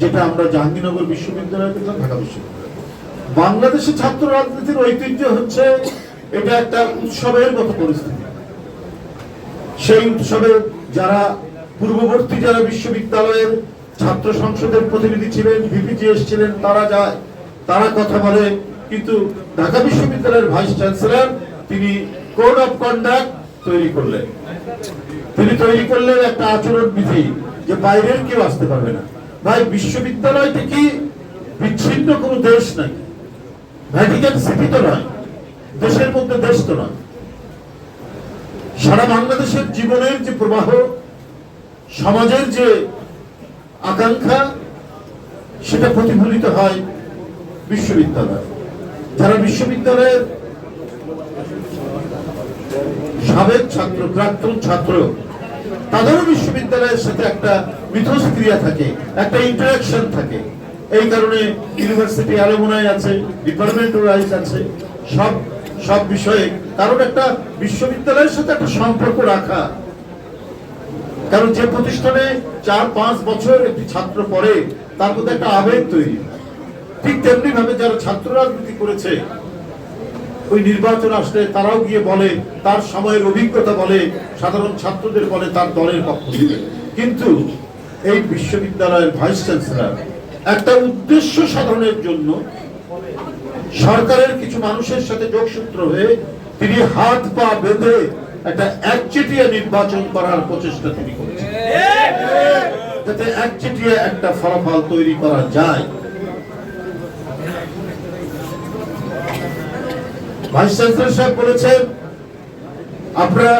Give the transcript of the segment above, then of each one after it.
যেটা আমরা জাহাঙ্গীরনগর বিশ্ববিদ্যালয়ে দেখলাম ঢাকা বিশ্ববিদ্যালয় বাংলাদেশের ছাত্র রাজনীতির ঐতিহ্য হচ্ছে এটা একটা উৎসবের মতো পরিস্থিতি। সেই উৎসবে যারা পূর্ববর্তী যারা বিশ্ববিদ্যালয়ের ছাত্র সংসদের প্রতিনিধি ছিলেন ভিপিজিএস ছিলেন, তারা যায় তারা কথা বলে, কিন্তু ঢাকা বিশ্ববিদ্যালয়ের ভাইস চ্যান্সেলর তিনি কোড অফ কন্ডাক্ট তৈরি করলেন। তিনি তৈরি করলেন একটা আচরণ বিধি যে বাইরের কেউ আসতে পারবে না। ভাই বিশ্ববিদ্যালয়টা কি বিচ্ছিন্ন কোনো দেশ নাই। ভ্যাটিকান সিটি তো নয়, দেশের মধ্যে দেশ তো নয়। সারা বাংলাদেশের জীবনের যে প্রবাহ, সমাজের যে আকাঙ্ক্ষা, সেটা প্রতিফলিত হয় বিশ্ববিদ্যালয়। যারা বিশ্ববিদ্যালয়ের সাবেক ছাত্র, প্রাক্তন ছাত্র তাদেরও বিশ্ববিদ্যালয়ের সাথে একটা মিথস্ক্রিয়া থাকে, একটা ইন্টারাকশন থাকে এই কারণে ইউনিভার্সিটি অ্যালুমনাই আছে ডিপার্টমেন্ট রাইজ আছে, সব সব বিষয়ে কারণ একটা বিশ্ববিদ্যালয়ের সাথে একটা সম্পর্ক রাখা কারণ যে প্রতিষ্ঠানে চার, পাঁচ বছর একটি ছাত্র পড়ে, তার মধ্যে একটা আবেগ তৈরি। ঠিক তেমনি ভাবে যারা ছাত্র রাজনীতি করেছে ওই নির্বাচন আসলে তারাও গিয়ে বলে, তার সময়ের অভিজ্ঞতা বলে, সাধারণ ছাত্রদের বলে, তার দলের পক্ষ থেকে। কিন্তু এই বিশ্ববিদ্যালয়ের ভাইস চ্যান্সেলর একটা উদ্দেশ্য সাধনের জন্য সরকারের কিছু মানুষের সাথে যোগসূত্র হয়ে তিনি হাত পা বেঁধে একটা একচেটিয়া নির্বাচন করার প্রচেষ্টা তিনি করেছেন। যাতে একচেটিয়া একটা ফলাফল তৈরি করা যায়। ভাইস চ্যান্সেলর সাহেব বলেছেন, আপনারা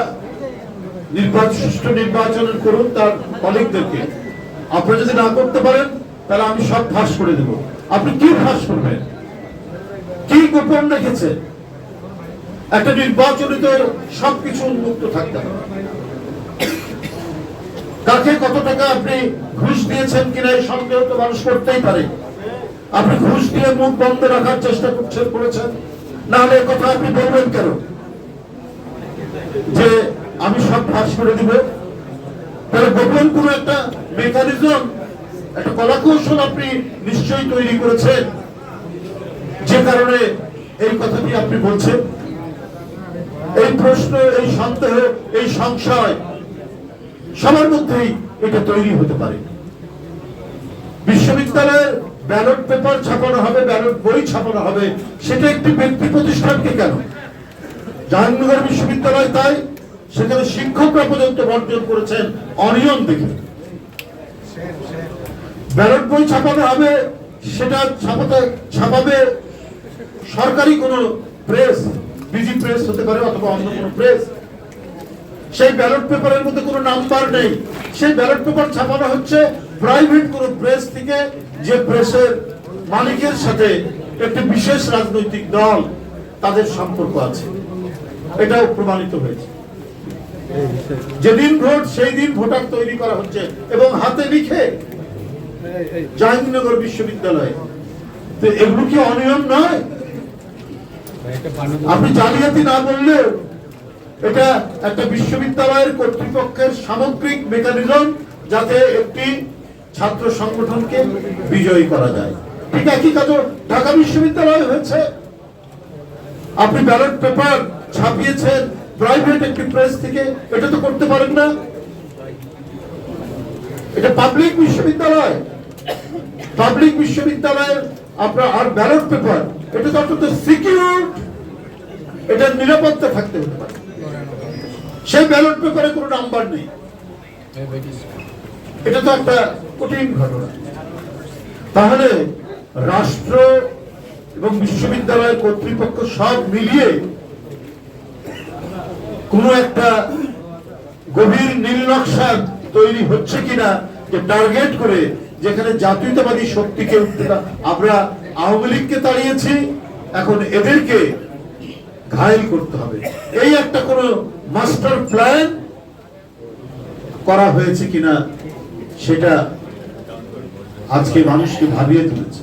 নির্বাচন সুষ্ঠু নির্বাচন করুন তার কলিগদেরকে আপনারা যদি না করতে পারেন, তাহলে আমি সব ফাঁস করে দেব। আপনি কি ফাঁস করবেন? কি গোপন রেখেছেন? একটা নির্বাচনে তো সবকিছু উন্মুক্ত থাকতে হবে। কাকে কত টাকা আপনি ঘুষ দিয়েছেন কিনা এই সন্দেহ তো মানুষ করতেই পারে। আপনি ঘুষ দিয়ে মুখ বন্ধ রাখার চেষ্টা করছেন, করেছেন। না কথা আপনি বলবেন কেন? যে আমি সব ফাঁস করে দিব। তাহলে গোপন কোন একটা মেকানিজম একটা কলাকৌশল আপনি নিশ্চয়ই তৈরি করেছেন। যে কারণে এই কথাটি আপনি বলছেন। এই প্রশ্ন, এই সন্দেহ, এই সংশয় সবার মধ্যেই এটা তৈরি হতে পারে। বিশ্ববিদ্যালয়ের ব্যালট পেপার ছাপানো হবে, ব্যালট বই ছাপানো হবে, সেটা একটি ব্যক্তি প্রতিষ্ঠানকে কেন? জাহাঙ্গীরনগর বিশ্ববিদ্যালয় তাই সেখানে শিক্ষকরা পর্যন্ত বর্জন করেছেন অনিয়ম দেখে। ব্যালট বই ছাপানো হবে, সেটা ছাপাতে, ছাপাবে সরকারি কোনো প্রেস, বিজি প্রেস হতে পারে অথবা অন্য কোনো প্রেস। সেই ব্যালট পেপারের মধ্যে কোনো নাম্বার নেই। সেই ব্যালট পেপার ছাপানো হচ্ছে, প্রাইভেট কোনো প্রেস থেকে যে প্রেসের মালিকের সাথে একটি বিশেষ রাজনৈতিক দল তাদের সম্পর্ক আছে। এটাও প্রমাণিত হয়েছে। যেদিন ভোট, সেই দিন ভোটার তৈরি করা হচ্ছে এবং হাতে লিখে জাহাঙ্গীরনগর বিশ্ববিদ্যালয়ে। তো এগুলো কি অনিয়ম নয়? আপনি জালিয়াতি না বললেও এটা একটা বিশ্ববিদ্যালয়ের কর্তৃপক্ষের সামগ্রিক মেকানিজম যাতে একটি ছাত্র সংগঠনকে বিজয়ী করা যায়। ঠিক একই কাজ ঢাকা বিশ্ববিদ্যালয় হয়েছে। আপনি ব্যালট পেপার ছাপিয়েছেন প্রাইভেট একটি প্রেস থেকে, এটা তো করতে পারেন না। এটা পাবলিক বিশ্ববিদ্যালয়। পাবলিক বিশ্ববিদ্যালয়ের আপনার আর ব্যালট পেপার এটা তো অত্যন্ত সিকিউর এটার নিরাপত্তা থাকতে হতে পারে। সেই ব্যালট পেপারে কোনো নাম্বার নেই। এটা তো একটা কঠিন ঘটনা। তাহলে রাষ্ট্র এবং বিশ্ববিদ্যালয়ের কর্তৃপক্ষ সব মিলিয়ে কোন একটা গভীর নীল নকশা তৈরি হচ্ছে কিনা যে টার্গেট করে যেখানে জাতীয়তাবাদী শক্তিকে আমরা আওয়ামী লীগকে তাড়িয়েছি, এখন এদেরকে ঘায়ল করতে হবে। এই একটা কোন মাস্টার প্ল্যান করা হয়েছে কিনা সেটা আজকে মানুষকে ভাবিয়ে তুলেছে।